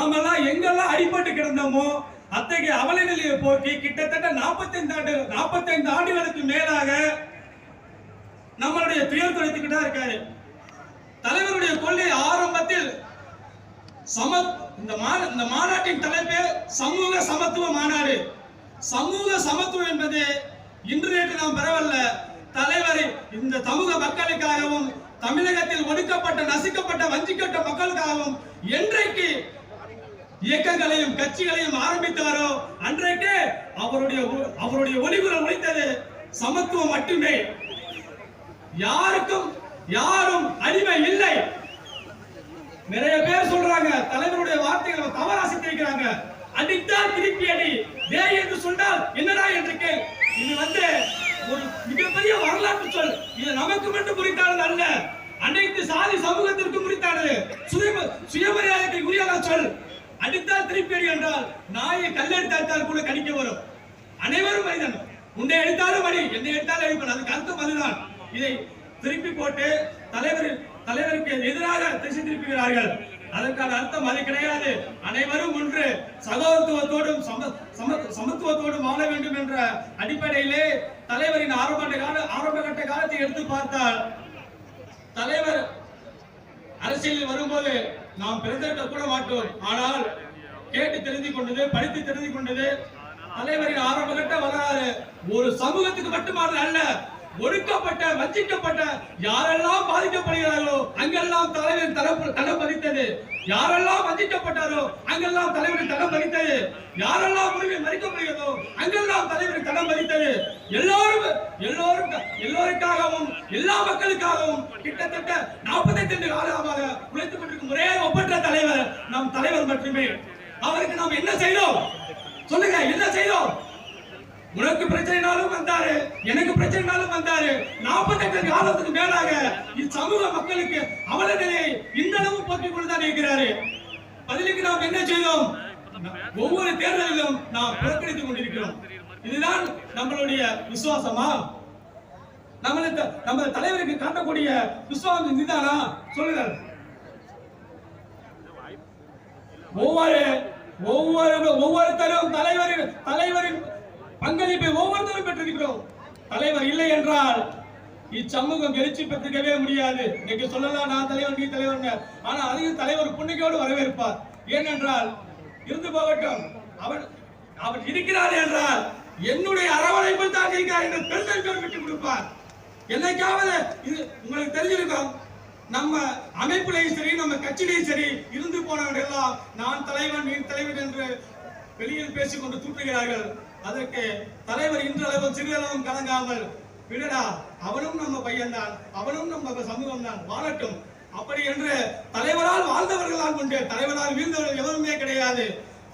நாமெல்லாம் எங்கெல்லாம் அடிபட்டு கிடந்தோமோ அத்தகைய அவலை நிலையை போக்கி கிட்டத்தட்ட 45 ஆண்டு 45 ஆண்டுகளுக்கு மேலாக நம்மளுடைய துயர் துடைத்துக்கிட்டு இருக்காரு. தலைவருடைய கொள்கை ஆரம்பத்தில் சம இந்த இந்த மாநாட்டின் தலைப்பே சமூக சமத்துவ மாநாடு. சமூக சமத்துவம் என்பது இன்று நேற்று நாம் பெறவல்ல. தலைவரை இந்த சமூக மக்களுக்காகவும் தமிழகத்தில் ஒடுக்கப்பட்ட நசுக்கப்பட்ட வஞ்சிக்கப்பட்ட மக்களுக்காகவும் என்றைக்கு இயக்கங்களையும் கட்சிகளையும் ஆரம்பித்தாரோ? அன்றைக்கே அவருடைய ஒ- அவருடைய ஒளிபுரம் ஒழித்தது சமத்துவம் மட்டுமே. யாருக்கும் யாரும் அடிமை இல்லை. நிறைய பேர் சொல்றாங்க தலைவருடைய வார்த்தைகளை தவறா சித்தரிக்கிறாங்க. அடித்தால் திருப்பி அடி. வே என்று சொன்னால் என்னடா என்று கேள். இது வந்து ஒரு மிகப்பெரிய வரலாற்று சொல். இது நமக்கு மட்டும் குறித்தானது அல்ல. அனைத்து சாதி சமூகத்திற்கும் குறித்தானது. சுயமரியாதைக்கு உரியான சொல். அடித்தால் திருப்பி அடி என்றால் நாயை கல்லெடுத்து அடித்தால் கூட கடிக்க வரும். அனைவரும் மனிதன். உன்னை எடுத்தாலும் அடி என்னை எடுத்தாலும் அடிப்பேன் அதுக்கு அர்த்தம் அதுதான். இதை திருப்பி போட்டு தலைவர் தலைவருக்கு எதிராக திசை திருப்புகிறார்கள். அதற்கான அர்த்தம் அது கிடையாது. அனைவரும் ஒன்று. சகோதரத்துவத்தோடும் சம சமத்துவத்தோடும் வாழ வேண்டும் என்ற அடிப்படையிலே தலைவரின் ஆரம்ப கால ஆரம்ப கட்ட காலத்தை எடுத்து பார்த்தால் தலைவர் அரசியலில் வரும்போது நாம் பிறந்திருக்க கூட மாட்டோம். ஆனால் கேட்டு தெரிந்து கொண்டது படித்து தெரிந்து கொண்டது தலைவரின் ஆரம்பகட்ட வரலாறு ஒரு சமூகத்துக்கு மட்டுமானது அல்ல ஒடுக்கப்பட்ட வஞ்சிக்கப்பட்ட யாரெல்லாம் பாதிக்கப்படுகிறார்களோ அங்கெல்லாம் தலைவரின் தரம் தடம் பதித்தது. யாரெல்லாம் வஞ்சிக்கப்பட்டாரோ அங்கெல்லாம் தலைவரின் தடம் பதித்தது. யாரெல்லாம் உரிமை மறிக்கப்படுகிறதோ அங்கெல்லாம் தலைவரின் தடம் பதித்தது. எல்லோரும் எல்லோரும் எல்லோருக்காகவும் எல்லா மக்களுக்காகவும் கிட்டத்தட்ட நாற்பத்தி காலமாக உழைத்துக் கொண்டிருக்கும் ஒப்பற்ற தலைவர் நம் தலைவர் மட்டுமே. அவருக்கு நாம் என்ன செய்தோம்? சொல்லுங்க என்ன செய்தோம்? உனக்கு பிரச்சனைனாலும் வந்தாரு எனக்கு பிரச்சனைனாலும் வந்தாரு. நாற்பத்தெட்டு காலத்துக்கு மேலாக இச்சமூக மக்களுக்கு அவல நிலையை இந்த அளவு போக்கிக் கொண்டுதான் இருக்கிறாரு. பதிலுக்கு நாம் என்ன செய்தோம்? ஒவ்வொரு தேர்தலிலும் நாம் புறக்கணித்துக் கொண்டிருக்கிறோம். இதுதான் நம்மளுடைய விசுவாசமா? நம்மளுக்கு நம்ம தலைவருக்கு காட்டக்கூடிய விசுவாசம் இதுதானா? சொல்லுங்க ஒவ்வொரு ஒவ்வொரு ஒவ்வொருத்தரும் தலைவரின் தலைவரின் பங்களிப்பை ஒவ்வொருத்தரும் பெற்றிருக்கிறோம். தலைவர் இல்லை என்றால் இச்சமூகம் எழுச்சி பெற்றிருக்கவே முடியாது. இன்னைக்கு சொல்லலாம் நான் தலைவர் நீ தலைவர் ஆனா அதையும் தலைவர் புண்ணிக்கையோடு வரவேற்பார். ஏனென்றால் இருந்து போகட்டும். அவன் அவன் இருக்கிறார் என்றால் என்னுடைய அரவணைப்பில் தான் இருக்கிறார் என்று பெருந்தன்மையோடு விட்டு கொடுப்பார். என்னைக்காவது இது உங்களுக்கு தெரிஞ்சிருக்கும். நம்ம அமைப்புலையும் சரி நம்ம கட்சியிலையும் சரி இருந்து போனவர்கள் எல்லாம் நான் தலைவன் நீ தலைவன் என்று வெளியில் பேசிக்கொண்டு தூற்றுகிறார்கள் அதற்கு தலைவர் இன்றளவும் சிறிதளவும் கலங்காமல் விடடா அவனும் நம்ம பையன்தான் அவனும் நம்ம சமூகம் தான் வாழட்டும். அப்படி என்று தலைவரால் வாழ்ந்தவர்களால் உண்டு. தலைவரால் வீழ்ந்தவர்கள் எவருமே கிடையாது.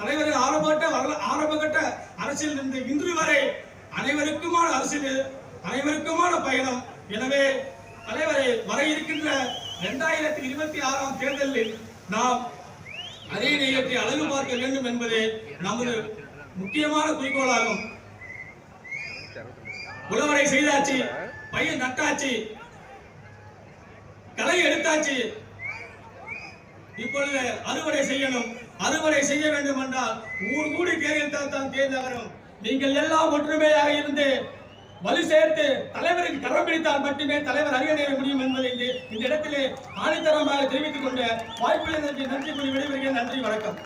தலைவரின் ஆரம்பட்ட வரல ஆரம்பகட்ட அரசியல் இருந்து இன்று வரை அனைவருக்குமான அரசியல் அனைவருக்குமான பயணம். எனவே தலைவரை வர இருக்கின்ற இரண்டாயிரத்தி இருபத்தி ஆறாம் தேர்தலில் நாம் அதே நேரத்தை அழகு பார்க்க வேண்டும் என்பதே நமது முக்கியமான குறிக்கோளாகும். உழவரை செய்தாச்சு பையன் நட்டாச்சு களை எடுத்தாச்சு. இப்பொழுது அறுவடை செய்யணும். அறுவடை செய்ய வேண்டும் என்றால் ஊர் கூடி தேர்தல் தான் தேர்ந்தவரும் நீங்கள் எல்லாம் ஒற்றுமையாக இருந்து வலு சேர்த்து தலைவருக்கு கரம் பிடித்தால் மட்டுமே தலைவர் அறிய நேர முடியும் என்பதை இந்த இடத்திலே ஆணைத்தரமாக தெரிவித்துக் கொண்டு வாய்ப்புள்ள நன்றி கூறி விடைபெறுகிறேன். நன்றி வணக்கம்.